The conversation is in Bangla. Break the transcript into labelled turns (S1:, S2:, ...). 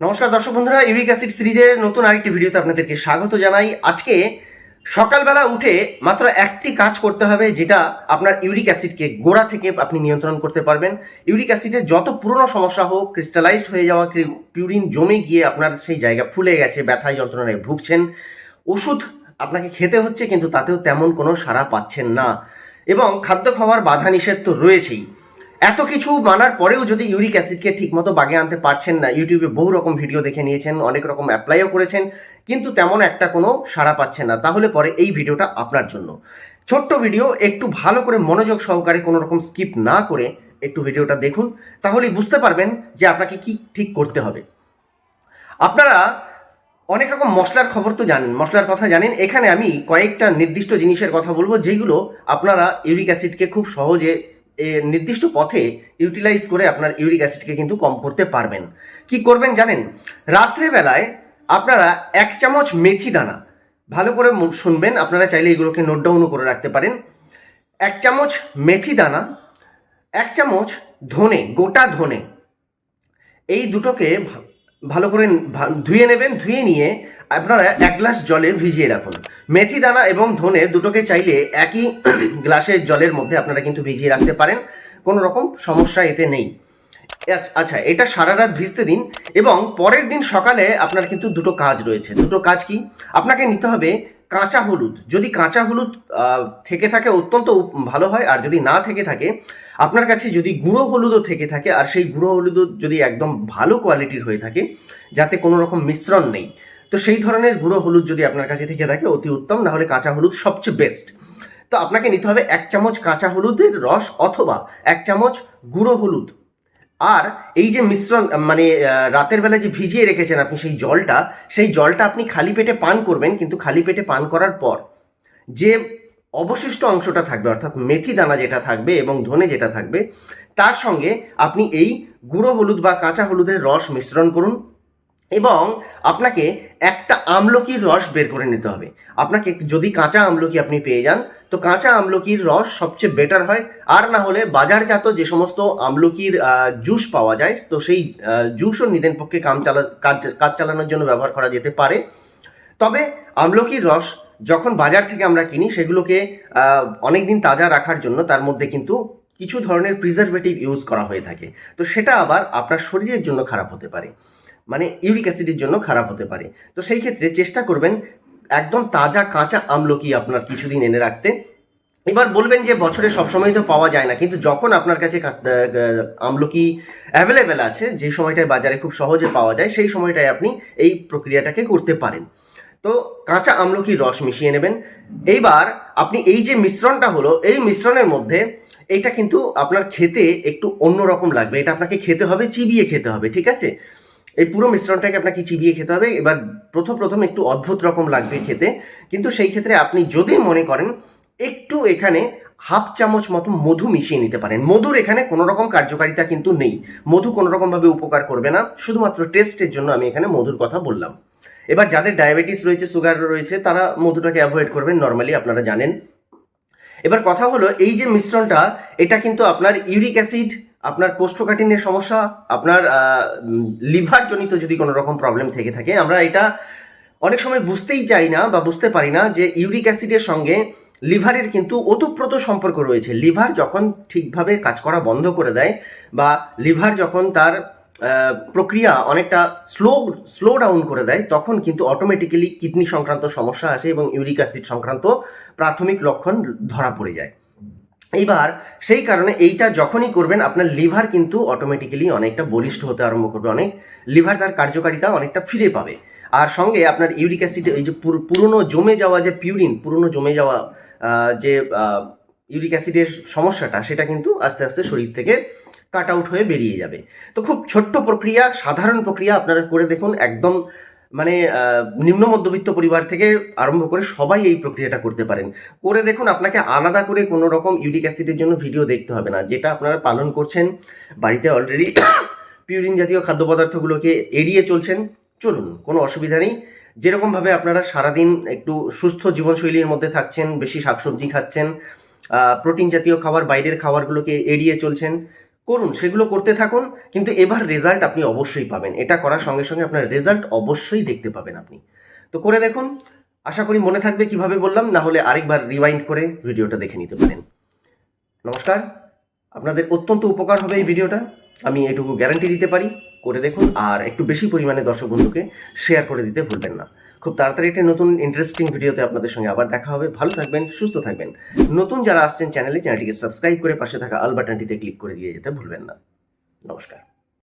S1: নমস্কার দর্শক বন্ধুরা, ইউরিক অ্যাসিড সিরিজের নতুন আরেকটি ভিডিওতে আপনাদেরকে স্বাগত জানাই। আজকে সকালবেলা উঠে মাত্র একটি কাজ করতে হবে, যেটা আপনার ইউরিক অ্যাসিডকে গোড়া থেকে আপনি নিয়ন্ত্রণ করতে পারবেন। ইউরিক অ্যাসিডের যত পুরনো সমস্যা হোক, ক্রিস্টালাইজড হয়ে যাওয়া পিউরিন জমে গিয়ে আপনার সেই জায়গা ফুলে গেছে, ব্যথায় যন্ত্রণায় ভুগছেন। ওষুধ আপনাকে খেতে হচ্ছে, কিন্তু তাতেও তেমন কোনো সাড়া পাচ্ছেন না। এবং খাদ্য খাওয়ার বাধা নিষেধ তো রয়েছেই। এত কিছু মানার পরেও যদি ইউরিক অ্যাসিডকে ঠিকমতো বাগে আনতে পারছেন না, ইউটিউবে বহু রকম ভিডিও দেখে নিয়েছেন, অনেক রকম অ্যাপ্লাইও করেছেন, কিন্তু তেমন একটা কোনো সাড়া পাচ্ছেন না। তাহলে পরে এই ভিডিওটা আপনার জন্য। ছোট্ট ভিডিও, একটু ভালো করে মনোযোগ সহকারে কোনো রকম স্কিপ না করে একটু ভিডিওটা দেখুন, তাহলেই বুঝতে পারবেন যে আপনাকে কি ঠিক করতে হবে। আপনারা অনেক রকম মশলার খবর তো জানেন, মশলার কথা জানেন। এখানে আমি কয়েকটা নির্দিষ্ট জিনিসের কথা বলব, যেগুলো আপনারা ইউরিক অ্যাসিডকে খুব সহজে নির্দিষ্ট পথে ইউটিলাইজ করে আপনার ইউরিক অ্যাসিডকে কিন্তু কম করতে পারবেন। কি করবেন জানেন? রাত্রেবেলায় আপনারা এক চামচ মেথি দানা, ভালো করে শুনবেন, আপনারা চাইলে এগুলোকে নোট ডাউনও করে রাখতে পারেন। এক চামচ মেথি দানা, এক চামচ ধনে, গোটা ধনে। এই দুটোকে ভালো করে ধুয়ে নেবেন, ধুয়ে নিয়ে আপনারা এক গ্লাস জলে ভিজিয়ে রাখুন। মেথি, দানা এবং ধনে দুটোকে চাইলে একই গ্লাসের জলের মধ্যে আপনারা কিন্তু ভিজিয়ে রাখতে পারেন। কোনো রকম সমস্যা এতে নেই। আচ্ছা- এটা সারা রাত ভিজতে দিন এবং পরের দিন সকালে আপনার কিন্তু দুটো কাজ রয়েছে। দুটো কাজ কি? আপনাকে নিতে হবে কাঁচা হলুদ। যদি কাঁচা হলুদ থেকে থাকে অত্যন্ত ভালো হয়। আর যদি না থেকে থাকে, আপনার কাছে যদি গুঁড়ো হলুদও থেকে থাকে, আর সেই গুঁড়ো হলুদও যদি একদম ভালো কোয়ালিটির হয়ে থাকে, যাতে কোনো রকম মিশ্রণ নেই। তো সেই ধরনের গুঁড়ো হলুদ যদি আপনার কাছে থেকে থাকে, অতি উত্তম না হলে কাঁচা হলুদ সবচেয়ে বেস্ট তো আপনাকে নিতে হবে এক চামচ কাঁচা হলুদের রস অথবা এক চামচ গুঁড়ো হলুদ। আর এই যে মিশ্রণ মানে রাতের বেলা যে ভিজিয়ে রেখেছেন আপনি সেই জলটা সেই জলটা আপনি খালি পেটে পান করবেন, কিন্তু খালি পেটে পান করার পর যে অবশিষ্ট অংশটা থাকবে, অর্থাৎ মেথি দানা যেটা থাকবে এবং ধনে যেটা থাকবে, তার সঙ্গে আপনি এই গুঁড়ো হলুদ বা কাঁচা হলুদের রস মিশ্রণ করুন। এবং আপনাকে একটা আমলকির রস বের করে নিতে হবে। আপনাকে যদি কাঁচা আমলকি আপনি পেয়ে যান, তো কাঁচা আমলকির রস সবচেয়ে বেটার হয়। আর না হলে বাজারজাত যে সমস্ত আমলকির জুস পাওয়া যায়, তো সেই জুসও নিদেন পক্ষে কাম চালা, কাজ কাজ চালানোর জন্য ব্যবহার করা যেতে পারে। তবে আমলকির রস যখন বাজার থেকে আমরা কিনি, সেগুলোকে অনেক দিন তাজা রাখার জন্য তার মধ্যে কিন্তু কিছু ধরনের প্রিজারভেটিভ ইউজ করা হয়ে থাকে। তো সেটা আবার আপনার শরীরের জন্য খারাপ হতে পারে। মানে ইউরিক অ্যাসিডের জন্য খারাপ হতে পারে। তো সেই ক্ষেত্রে চেষ্টা করবেন একদম তাজা কাঁচা আমলকি আপনার কিছুদিন এনে রাখতে। এবার বলবেন যে বছরে সবসময় তো পাওয়া যায় না, কিন্তু যখন আপনার কাছে আমলকি অ্যাভেলেবেল আছে, যে সময়টায় বাজারে খুব সহজে পাওয়া যায়, সেই সময়টায় আপনি এই প্রক্রিয়াটাকে করতে পারেন। তো কাঁচা আমলকির রস মিশিয়ে নেবেন। এইবার আপনি এই যে মিশ্রণটা হলো, এই মিশ্রণের মধ্যে এটা কিন্তু আপনার খেতে একটু অন্যরকম লাগবে। এটা আপনাকে খেতে হবে, চিবিয়ে খেতে হবে, ঠিক আছে? এই পুরো মিশ্রণটাকে আপনাকে চিবিয়ে খেতে হবে। এবার প্রথম প্রথম একটু অদ্ভুত রকম লাগবে খেতে। কিন্তু সেই ক্ষেত্রে আপনি যদি মনে করেন একটু এখানে হাফ চামচ মতো মধু মিশিয়ে নিতে পারেন। মধুর এখানে কোনো রকম কার্যকারিতা কিন্তু নেই। মধু কোনো রকমভাবে উপকার করবে না। শুধুমাত্র টেস্টের জন্য আমি এখানে মধুর কথা বললাম। এবার যাদের ডায়াবেটিস রয়েছে সুগার রয়েছে, তারা মধুটাকে অ্যাভয়েড করবেন। নর্মালি আপনারা জানেন। এবার কথা হলো, এই যে মিশ্রণটা, এটা কিন্তু আপনার ইউরিক অ্যাসিড আপনার কোষ্ঠকাঠিন্যের সমস্যা, আপনার লিভার জনিত যদি কোনো রকম প্রবলেম থেকে থাকে, আমরা এটা অনেক সময় বুঝতেই চাই না বা বুঝতে পারি না যে ইউরিক অ্যাসিডের সঙ্গে লিভারের কিন্তু ওতপ্রোত সম্পর্ক রয়েছে। লিভার যখন ঠিকভাবে কাজ করা বন্ধ করে দেয় বা লিভার যখন তার প্রক্রিয়া অনেকটা স্লো স্লো ডাউন করে দেয়, তখন কিন্তু অটোমেটিক্যালি কিডনি সংক্রান্ত সমস্যা আসে এবং ইউরিক অ্যাসিড সংক্রান্ত প্রাথমিক লক্ষণ ধরা পড়ে যায়। এইবার সেই কারণে এইটা যখনই করবেন, আপনার লিভার কিন্তু অটোমেটিক্যালি অনেকটা বলিষ্ঠ হতে আরম্ভ করবে, অনেক লিভার তার কার্যকারিতা অনেকটা ফিরে পাবে। আর সঙ্গে আপনার ইউরিক অ্যাসিড, এই যে পুর- পুরনো জমে যাওয়া যে পিউরিন, পুরনো জমে যাওয়া যে ইউরিক অ্যাসিডের সমস্যাটা, সেটা কিন্তু আস্তে আস্তে শরীর থেকে কাট আউট হয়ে বেরিয়ে যাবে। তো খুব ছোট্ট প্রক্রিয়া, সাধারণ প্রক্রিয়া আপনারা করে দেখুন, একদম মানে নিম্ন মধ্যবিত্ত পরিবার থেকে আরম্ভ করে সবাই এই প্রক্রিয়াটা করতে পারেন। করে দেখুন, আপনাকে আলাদা করে কোনো রকম ইউরিক অ্যাসিডের জন্য ভিডিও দেখতে হবে না। যেটা আপনারা পালন করছেন বাড়িতে অলরেডি পিউরিন জাতীয় খাদ্য পদার্থগুলোকে এড়িয়ে চলছেন, চলুন, কোনো অসুবিধা নেই। যেরকমভাবে আপনারা সারাদিন একটু সুস্থ জীবনশৈলীর মধ্যে থাকছেন, বেশি শাকসবজি খাচ্ছেন প্রোটিন জাতীয় খাবার, বাইরের খাবারগুলোকে এড়িয়ে চলছেন করুন, সেগুলো করতে থাকুন, কিন্তু এবার রেজাল্ট আপনি অবশ্যই পাবেন। এটা করার সঙ্গে সঙ্গে আপনার রেজাল্ট অবশ্যই দেখতে পাবেন আপনি। তো করে দেখুন, আশা করি মনে থাকবে কীভাবে বললাম, না হলে আরেকবার রিওয়াইন্ড করে ভিডিওটা দেখে নিতে পারেন। নমস্কার, আপনাদের অত্যন্ত উপকার হবে এই ভিডিওটা, আমি এটুকু গ্যারান্টি দিতে পারি। করে দেখুন আর একটু বেশি পরিমাণে দর্শক বন্ধুকে শেয়ার করে দিতে ভুলবেন না। খুব তাড়াতাড়ি একটি নতুন ইন্টারেস্টিং ভিডিওতে আপনাদের সঙ্গে আবার দেখা হবে। ভালো থাকবেন, সুস্থ থাকবেন। নতুন যারা আসছেন চ্যানেলে চ্যানেলটিকে সাবস্ক্রাইব করে পাশে থাকা আল বাটনটিতে ক্লিক করে দিয়ে যেতে ভুলবেন না। নমস্কার।